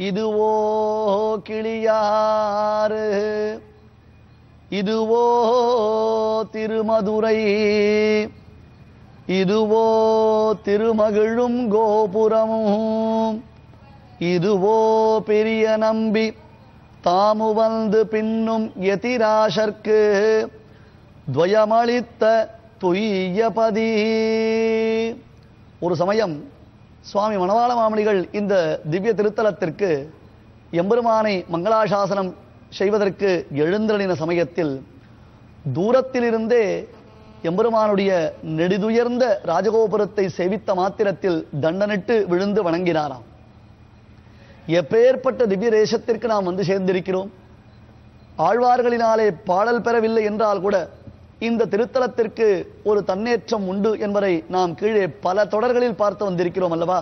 இதுவோ கிளியாறு. இதுவோ திருமதுரை. இதுவோ திருமகிழும் கோபுரமும். இதுவோ பெரிய நம்பி தாமு வந்து பின்னும் எதிராசர்க்கு துவயமளித்த துய்யபதி ஒரு சமயம் சுவாமி மணவாள மாமணிகள் இந்த திவ்ய திருத்தலத்திற்கு எம்பெருமானை மங்களாசாசனம் செய்வதற்கு எழுந்தளின சமயத்தில் தூரத்திலிருந்தே எம்பெருமானுடைய நெடுதுயர்ந்த ராஜகோபுரத்தை சேவித்த மாத்திரத்தில் தண்டனிட்டு விழுந்து வணங்கினாராம். எப்பேற்பட்ட திவ்ய தேசத்திற்கு நாம் வந்து சேர்ந்திருக்கிறோம். ஆழ்வார்களினாலே பாடல் பெறவில்லை என்றால் கூட இந்த திருத்தலத்திற்கு ஒரு தன்னேற்றம் உண்டு என்பதை நாம் கீழே பல தொடர்களில் பார்த்து வந்திருக்கிறோம் அல்லவா?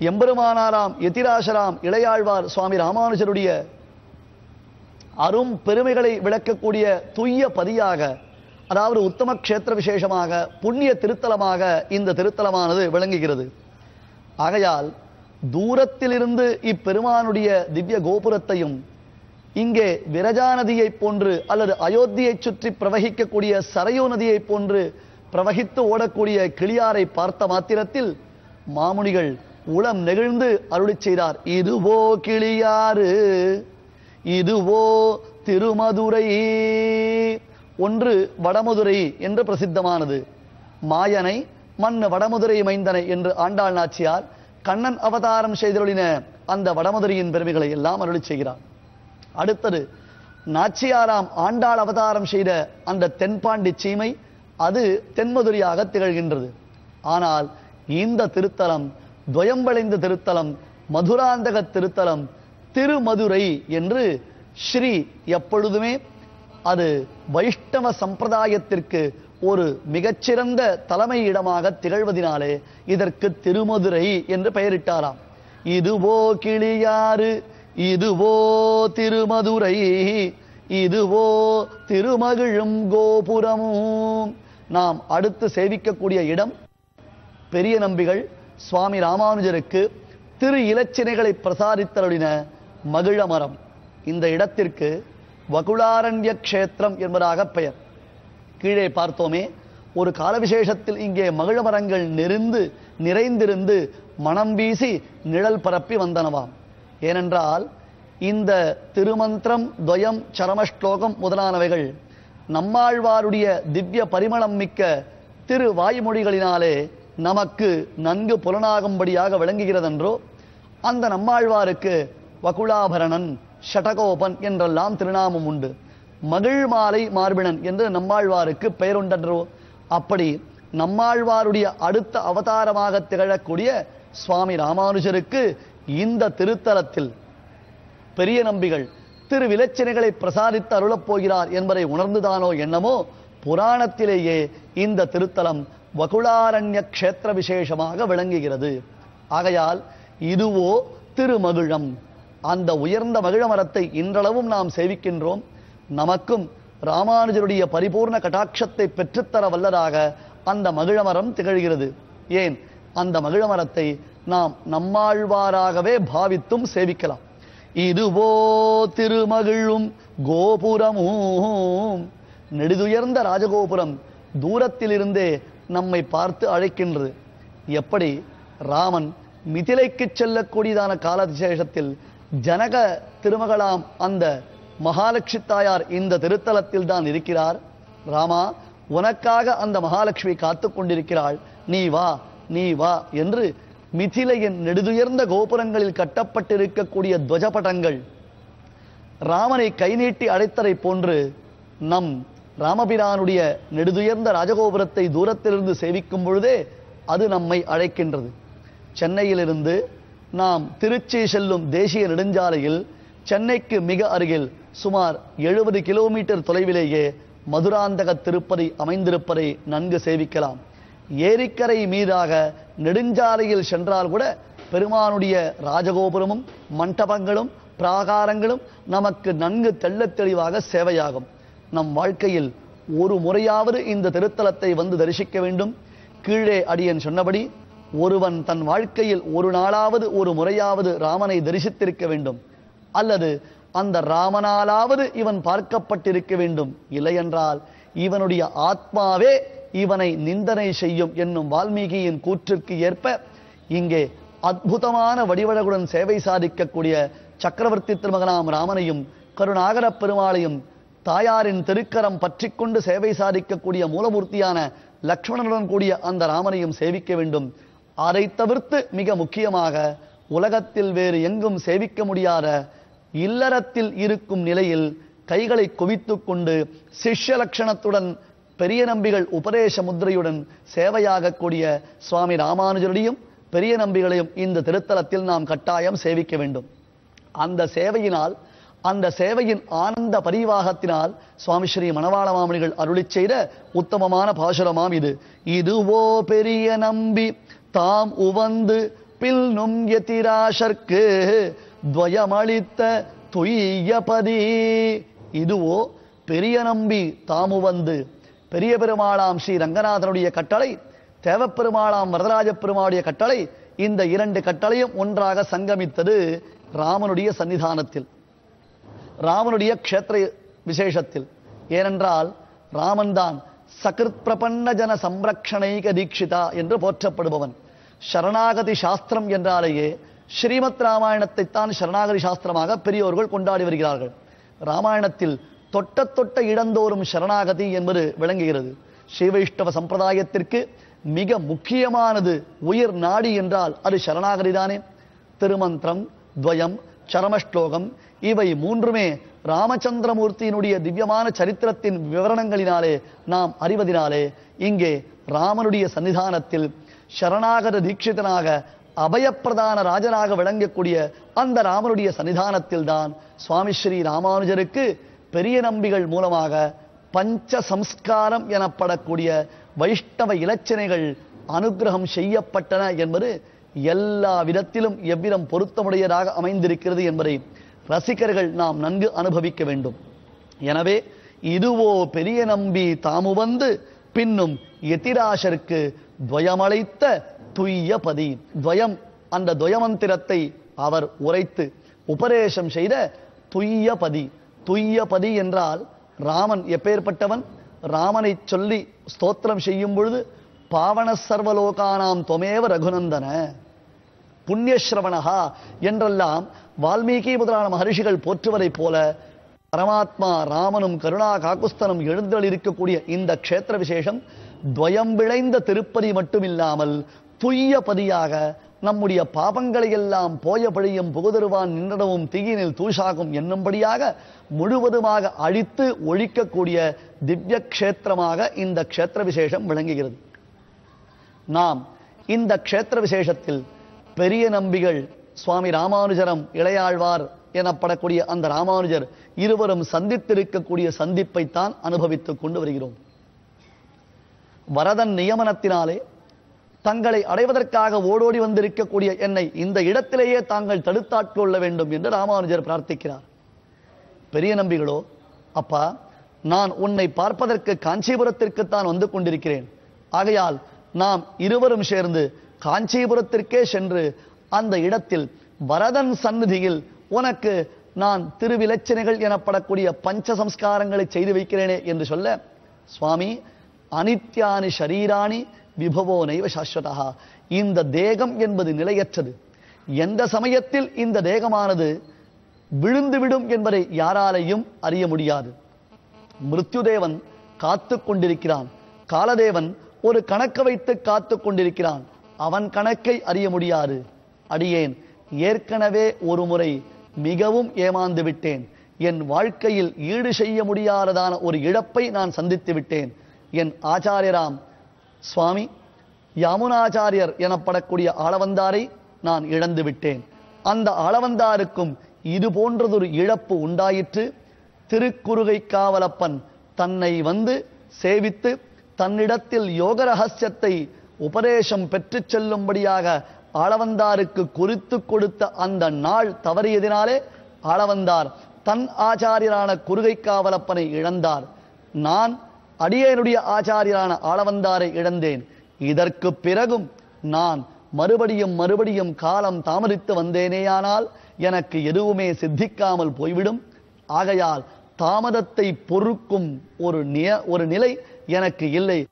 எம்பெருமானாராம் எதிராசராம் இளையாழ்வார் சுவாமி ராமானுஜருடைய அரும் பெருமைகளை விளக்கக்கூடிய துய்ய பதியாக அதாவது உத்தம கஷேத்திர விசேஷமாக புண்ணிய திருத்தலமாக இந்த திருத்தலமானது விளங்குகிறது. ஆகையால் தூரத்திலிருந்து இப்பெருமானுடைய திவ்ய கோபுரத்தையும் இங்கே விரஜா நதியைப் போன்று அல்லது அயோத்தியைச் சுற்றி பிரவகிக்கக்கூடிய சரையோ நதியைப் போன்று பிரவகித்து ஓடக்கூடிய கிளியாரை பார்த்த மாத்திரத்தில் மாமுனிகள் உளம் நெகிழ்ந்து அருளி செய்தார். இதுவோ கிளியாறு இதுவோ திருமதுரை ஒன்று வடமதுரை என்று பிரசித்தமானது. மாயனை மண் வடமதுரை மைந்தனை என்று ஆண்டாள் நாச்சியார் கண்ணன் அவதாரம் செய்தருளின அந்த வடமதுரையின் பெருமைகளை எல்லாம் அருளிச் செய்கிறார். அடுத்தது நாச்சியாராம் ஆண்டாள் அவதாரம் செய்த அந்த தென்பாண்டி சீமை அது தென்மதுரையாக திகழ்கின்றது. ஆனால் இந்த திருத்தலம் துவயம்பளைந்த திருத்தலம் மதுராந்தக திருத்தலம் திருமதுரை என்று ஸ்ரீ எப்பொழுதுமே அது வைஷ்ணவ சம்பிரதாயத்திற்கு ஒரு மிகச்சிறந்த தலைமையிடமாக திகழ்வதினாலே இதற்கு திருமதுரை என்று பெயரிட்டாராம். இதுவோ கிளியாறு இதுவோ திருமதுரை இதுவோ திருமகிழும் கோபுரமும். நாம் அடுத்து சேவிக்கக்கூடிய இடம் பெரிய நம்பிகள் சுவாமி ராமானுஜருக்கு திரு இலச்சினைகளை பிரசாரித்தருளின மகிழமரம் இந்த இடத்திற்கு வகுளாரண்ய க்ஷேத்திரம் என்பதாக பெயர். கீழே பார்த்தோமே ஒரு கால விசேஷத்தில் இங்கே மகிழமரங்கள் நெருந்து நிறைந்திருந்து மனம் வீசி நிழல் பரப்பி வந்தனவாம். ஏனென்றால் இந்த திருமந்திரம் துவயம் சரமஸ்லோகம் முதலானவைகள் நம்மாழ்வாருடைய திவ்ய பரிமளம் மிக்க திரு வாய்மொழிகளினாலே நமக்கு நன்கு புலனாகும்படியாக விளங்குகிறதென்றோ அந்த நம்மாழ்வாருக்கு வகுலாபரணன் ஷடகோபன் என்றெல்லாம் திருநாமம் உண்டு. மகிழ் மாலை மார்பிணன் என்று நம்மாழ்வாருக்கு பெயருண்டன்றோ அப்படி நம்மாழ்வாருடைய அடுத்த அவதாரமாக திகழக்கூடிய சுவாமி ராமானுஜருக்கு இந்த திருத்தலத்தில் பெரிய நம்பிகள் திரு விலச்சினைகளை பிரசாதித்து அருளப் போகிறார் என்பதை உணர்ந்துதானோ என்னமோ புராணத்திலேயே இந்த திருத்தலம் வகுளாரண்ய க்ஷேத்திர விசேஷமாக விளங்குகிறது. ஆகையால் இதுவோ திருமகிழம். அந்த உயர்ந்த மகிழ மரத்தை இன்றளவும் நாம் சேவிக்கின்றோம். நமக்கும் ராமானுஜருடைய பரிபூர்ண கட்டாட்சத்தை பெற்றுத்தர வல்லதாக அந்த மகிழமரம் திகழ்கிறது. ஏன்? அந்த மகிழமரத்தை நாம் நம்மாழ்வாராகவே பாவித்தும் சேவிக்கலாம். இதுவோ திருமகிழும் கோபுரமும். நெடுதுயர்ந்த ராஜகோபுரம் தூரத்திலிருந்தே நம்மை பார்த்து அழைக்கின்றது. எப்படி? ராமன் மிதிலைக்கு செல்லக்கூடியதான காலசேஷத்தில் ஜனக திருமகளாம் அந்த மகாலட்சுமி தாயார் இந்த திருத்தலத்தில் தான் இருக்கிறார். ராமா உனக்காக அந்த மகாலட்சுமி காத்து கொண்டிருக்கிறாள். நீ வா நீ வா என்று மிதிலையின் நெடுதுயர்ந்த கோபுரங்களில் கட்டப்பட்டிருக்கக்கூடிய துவஜபடங்கள். ராமனை கை நீட்டி அழைத்ததை போன்று நம் ராமபிரானுடைய நெடுதுயர்ந்த ராஜகோபுரத்தை தூரத்திலிருந்து சேவிக்கும் பொழுதே அது நம்மை அழைக்கின்றது. சென்னையிலிருந்து நாம் திருச்சி செல்லும் தேசிய நெடுஞ்சாலையில் சென்னைக்கு மிக அருகில் சுமார் எழுபது கிலோமீட்டர் தொலைவிலேயே மதுராந்தக திருப்பதி அமைந்திருப்பதை நன்கு சேவிக்கலாம். ஏரிக்கரை மீதாக நெடுஞ்சாலையில் சென்றால் கூட பெருமானுடைய ராஜகோபுரமும் மண்டபங்களும் பிராகாரங்களும் நமக்கு நன்கு தெள்ளத் தெளிவாக சேவையாகும். நம் வாழ்க்கையில் ஒரு முறையாவது இந்த திருத்தலத்தை வந்து தரிசிக்க வேண்டும். கீழே அடியன் சொன்னபடி ஒருவன் தன் வாழ்க்கையில் ஒரு நாளாவது ஒரு முறையாவது ராமனை தரிசித்திருக்க வேண்டும். அல்லது அந்த ராமனாலாவது இவன் பார்க்கப்பட்டிருக்க வேண்டும். இல்லையென்றால் இவனுடைய ஆத்மாவே இவனை நிந்தனை செய்யும் என்னும் வால்மீகியின் கூற்றிற்கு ஏற்ப இங்கே அற்புதமான வடிவழகுடன் சேவை சாதிக்கக்கூடிய சக்கரவர்த்தி திருமகனாம் ராமனையும் கருணாகரப் பெருமாளையும் தாயாரின் திருக்கரம் பற்றிக்கொண்டு சேவை சாதிக்கக்கூடிய மூலமூர்த்தியான லக்ஷ்மணனுடன் கூடிய அந்த ராமனையும் சேவிக்க வேண்டும். அதை தவிர்த்து மிக முக்கியமாக உலகத்தில் வேறு எங்கும் சேவிக்க முடியாத இல்லறத்தில் இருக்கும் நிலையில் கைகளை குவித்து கொண்டு சிஷ்ய லட்சணத்துடன் பெரிய நம்பிகள் உபதேச முத்திரையுடன் சேவையாகக்கூடிய சுவாமி ராமானுஜருடையும் பெரிய நம்பிகளையும் இந்த திருத்தலத்தில் நாம் கட்டாயம் சேவிக்க வேண்டும். அந்த சேவையினால் அந்த சேவையின் ஆனந்த பரிவாகத்தினால் சுவாமி ஸ்ரீ மணவாள மாமணிகள் அருளிச் செய்த உத்தமமான பாசுரமாம் இது. இதுவோ பெரிய நம்பி தாம் உவந்து பில்னும் எதிராசர்க்கு துவயமளித்த துய்யபதி. இதுவோ பெரிய நம்பி தாமு வந்து பெரிய பெருமாளாம் ஸ்ரீ ரங்கநாதனுடைய கட்டளை தேவப்பெருமாளாம் வரதராஜ பெருமாளுடைய கட்டளை இந்த இரண்டு கட்டளையும் ஒன்றாக சங்கமித்தது ராமனுடைய சன்னிதானத்தில் ராமனுடைய க்ஷேத்திர விசேஷத்தில். ஏனென்றால் ராமன்தான் சகிருத் பிரபன்ன ஜன சம்ரக்ஷணைக தீட்சிதா என்று போற்றப்படுபவன். சரணாகதி சாஸ்திரம் என்றாலேயே ஸ்ரீமத் ராமாயணத்தைத்தான் சரணாகதி சாஸ்திரமாக பெரியோர்கள் கொண்டாடி வருகிறார்கள். ராமாயணத்தில் தொட்ட தொட்ட இடந்தோறும் சரணாகதி என்பது விளங்குகிறது. ஸ்ரீவைஷ்ணவ சம்பிரதாயத்திற்கு மிக முக்கியமானது உயிர் நாடி என்றால் அது சரணாகதி தானே திருமந்திரம் துவயம் சரமஸ்லோகம் இவை மூன்றுமே ராமச்சந்திரமூர்த்தியினுடைய திவ்யமான சரித்திரத்தின் விவரணங்களினாலே நாம் அறிவதினாலே இங்கே ராமனுடைய சன்னிதானத்தில் சரணாகத தீட்சிதனாக அபயப்பிரதான ராஜனாக விளங்கக்கூடிய அந்த ராமனுடைய சன்னிதானத்தில் தான் சுவாமி ஸ்ரீ ராமானுஜருக்கு பெரிய நம்பிகள் மூலமாக பஞ்ச சம்ஸ்காரம் எனப்படக்கூடிய வைஷ்ணவ இலச்சினைகள் அனுக்கிரகம் செய்யப்பட்டன என்பது எல்லா விதத்திலும் எவ்விதம் பொருத்தமுடையதாக அமைந்திருக்கிறது என்பதை ரசிகர்கள் நாம் நன்கு அனுபவிக்க வேண்டும். எனவே இதுவோ பெரிய நம்பி தாமு வந்து பின்னும் எதிராசருக்கு துவயமளித்த துய்யபதி. துவயம் அந்த துவயமந்திரத்தை அவர் உரைத்து உபதேசம் செய்த துய்யபதி. துய்யபதி என்றால் ராமன் எப்பேற்பட்டவன்? ராமனை சொல்லி ஸ்தோத்திரம் செய்யும் பொழுது பாவன சர்வலோகானாம் தொமேவ ரகுநந்தன. புண்ணியஸ்ரவணகா என்றெல்லாம் வால்மீகி முதலான மகரிஷிகள் போற்றுவதைப் போல பரமாத்மா ராமனும் கருணா காக்குஸ்தனும் எழுந்தல் இருக்கக்கூடிய இந்த க்ஷேத்திர விசேஷம் துவயம் விளைந்த திருப்பதி மட்டுமில்லாமல் துய்ய பதியாக நம்முடைய பாபங்களை எல்லாம் போய பழியும் புகுதருவான் நின்றடவும் தீயினில் தூஷாகும் என்னும்படியாக முழுவதுமாக அழித்து ஒழிக்கக்கூடிய திவ்ய க்ஷேத்திரமாக இந்த க்ஷேத்திர விசேஷம் விளங்குகிறது. நாம் இந்த க்ஷேத்திர விசேஷத்தில் பெரிய நம்பிகள் சுவாமி ராமானுஜரம் இளையாழ்வார் எனப்படக்கூடிய அந்த ராமானுஜர் இருவரும் சந்தித்திருக்கக்கூடிய சந்திப்பைத்தான் அனுபவித்துக் கொண்டு வருகிறோம். வரதன் நியமனத்தினாலே தங்களை அடைவதற்காக ஓடோடி வந்திருக்கக்கூடிய என்னை இந்த இடத்திலேயே தாங்கள் தடுத்தாட்கொள்ள வேண்டும் என்று ராமானுஜர் பிரார்த்திக்கிறார். பெரிய நம்பிகளோ அப்பா நான் உன்னை பார்ப்பதற்கு காஞ்சிபுரத்திற்குத்தான் வந்து கொண்டிருக்கிறேன். ஆகையால் நாம் இருவரும் சேர்ந்து காஞ்சிபுரத்திற்கே சென்று அந்த இடத்தில் வரதன் சந்நிதியில் உனக்கு நான் திருவிலச்சனைகள் எனப்படக்கூடிய பஞ்ச சம்ஸ்காரங்களை செய்து வைக்கிறேனே என்று சொல்ல சுவாமி அனித்யானி ஷரீராணி விபவோ நைவ சாஸ்வதா. இந்த தேகம் என்பது நிலையற்றது. எந்த சமயத்தில் இந்த தேகமானது விழுந்துவிடும் என்பதை யாராலையும் அறிய முடியாது. மிருத்யுதேவன் காத்து கொண்டிருக்கிறான். காலதேவன் ஒரு கணக்கு வைத்து காத்து கொண்டிருக்கிறான். அவன் கணக்கை அறிய முடியாது. அடியேன் ஏற்கனவே ஒரு முறை மிகவும் ஏமாந்து விட்டேன். என் வாழ்க்கையில் ஈடு செய்ய முடியாததான ஒரு இழப்பை நான் சந்தித்து விட்டேன். என் ஆச்சாரியராம் சுவாமி யாமுனாச்சாரியர் எனப்படக்கூடிய ஆளவந்தாரை நான் இழந்து விட்டேன். அந்த ஆளவந்தாருக்கும் இது போன்றதொரு இழப்பு உண்டாயிற்று. திருக்குறுகை காவலப்பன் தன்னை வந்து சேவித்து தன்னிடத்தில் யோக ரகசியத்தை உபதேசம் பெற்றுச் செல்லும்படியாக ஆளவந்தாருக்கு குறித்து கொடுத்த அந்த நாள் தவறியதினாலே ஆளவந்தார் தன் ஆச்சாரியரான குறுகை காவலப்பனை இழந்தார். நான் அடியேனுடைய ஆச்சாரியரான ஆளவந்தாரை இழந்தேன். இதற்கு பிறகும் நான் மறுபடியும் மறுபடியும் காலம் தாமதித்து வந்தேனேயானால் எனக்கு எதுவுமே சித்திக்காமல் போய்விடும். ஆகையால் தாமதத்தை பொறுக்கும் ஒரு நிய- ஒரு நிலை எனக்கு இல்லை.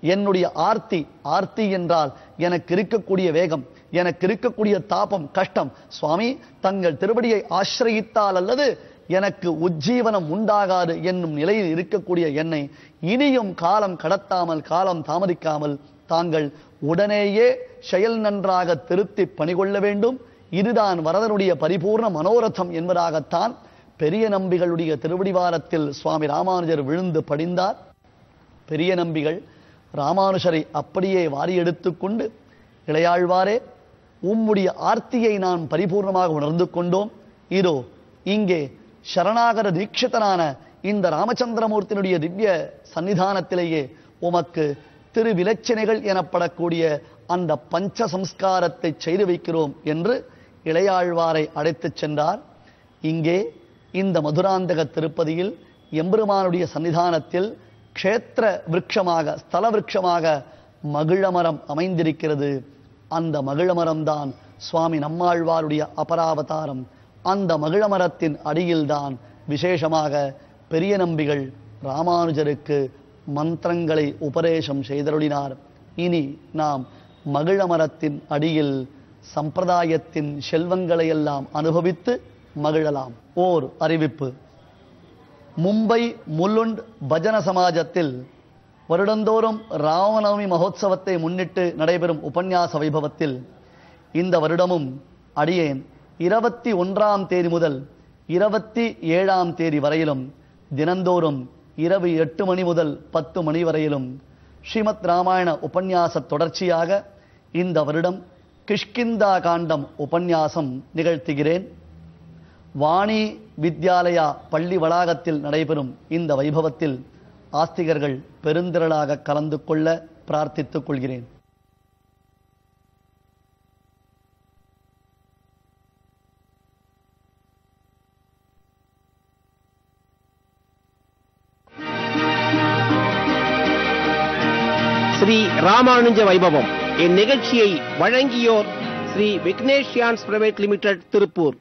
என்னுடைய ஆர்த்தி ஆர்த்தி என்றால் எனக்கு இருக்கக்கூடிய வேகம் எனக்கு இருக்கக்கூடிய தாபம் கஷ்டம். சுவாமி தங்கள் திருவடியை ஆசிரயித்தால் அல்லது எனக்கு உஜ்ஜீவனம் உண்டாகாது என்னும் நிலையில் இருக்கக்கூடிய என்னை இனியும் காலம் கடத்தாமல் காலம் தாமதிக்காமல் தாங்கள் உடனேயே செயல் நன்றாக திருத்தி பணிகொள்ள வேண்டும். இதுதான் வரதனுடைய பரிபூர்ண மனோரதம் என்பதாகத்தான் பெரிய நம்பிகளுடைய திருவடிவாரத்தில் சுவாமி ராமானுஜர் விழுந்து படிந்தார். பெரிய நம்பிகள் ராமானுஷரை அப்படியே வாரி எடுத்துக்கொண்டு இளையாழ்வாரே உம்முடைய ஆர்த்தியை நான் பரிபூர்ணமாக உணர்ந்து கொண்டோம். இதோ இங்கே சரணாகர தீட்சிதனான இந்த ராமச்சந்திரமூர்த்தினுடைய திவ்ய சன்னிதானத்திலேயே உமக்கு திருவிலச்சினைகள் எனப்படக்கூடிய அந்த பஞ்ச சம்ஸ்காரத்தை செய்து வைக்கிறோம் என்று இளையாழ்வாரை அழைத்துச் சென்றார். இங்கே இந்த மதுராந்தக திருப்பதியில் எம்பெருமானுடைய சன்னிதானத்தில் க்ஷேத்திர விருட்சமாக ஸ்தல விரக்ஷமாக மகிழமரம் அமைந்திருக்கிறது. அந்த மகிழமரம்தான் சுவாமி நம்மாழ்வாருடைய அபராவதாரம். அந்த மகிழமரத்தின் அடியில்தான் விசேஷமாக பெரிய நம்பிகள் ராமானுஜருக்கு மந்திரங்களை உபதேசம் செய்தருளினார். இனி நாம் மகிழமரத்தின் அடியில் சம்பிரதாயத்தின் செல்வங்களை எல்லாம் அனுபவித்து மகிழலாம். ஓர் அறிவிப்பு. மும்பை முல்லுண்ட் பஜன சமாஜத்தில் வருடந்தோறும் ராமநவமி மகோத்சவத்தை முன்னிட்டு நடைபெறும் உபன்யாச வைபவத்தில் இந்த வருடமும் அடியேன் இருபத்தி ஒன்றாம் தேதி முதல் இருபத்தி ஏழாம் தேதி வரையிலும் தினந்தோறும் இரவு எட்டு மணி முதல் பத்து மணி வரையிலும் ஸ்ரீமத் ராமாயண உபன்யாச தொடர்ச்சியாக இந்த வருடம் கிஷ்கிந்தா காண்டம் உபன்யாசம் நிகழ்த்துகிறேன். வாணி வித்யாலயா பள்ளி வளாகத்தில் நடைபெறும் இந்த வைபவத்தில் ஆஸ்திகர்கள் பெருந்திரளாக கலந்து கொள்ள பிரார்த்தித்துக் கொள்கிறேன். ஸ்ரீ ராமானுஜ வைபவம். இந்நிகழ்ச்சியை வழங்கியோர் ஸ்ரீ விக்னேஷியான்ஸ் பிரைவேட் லிமிடெட் திருப்பூர்.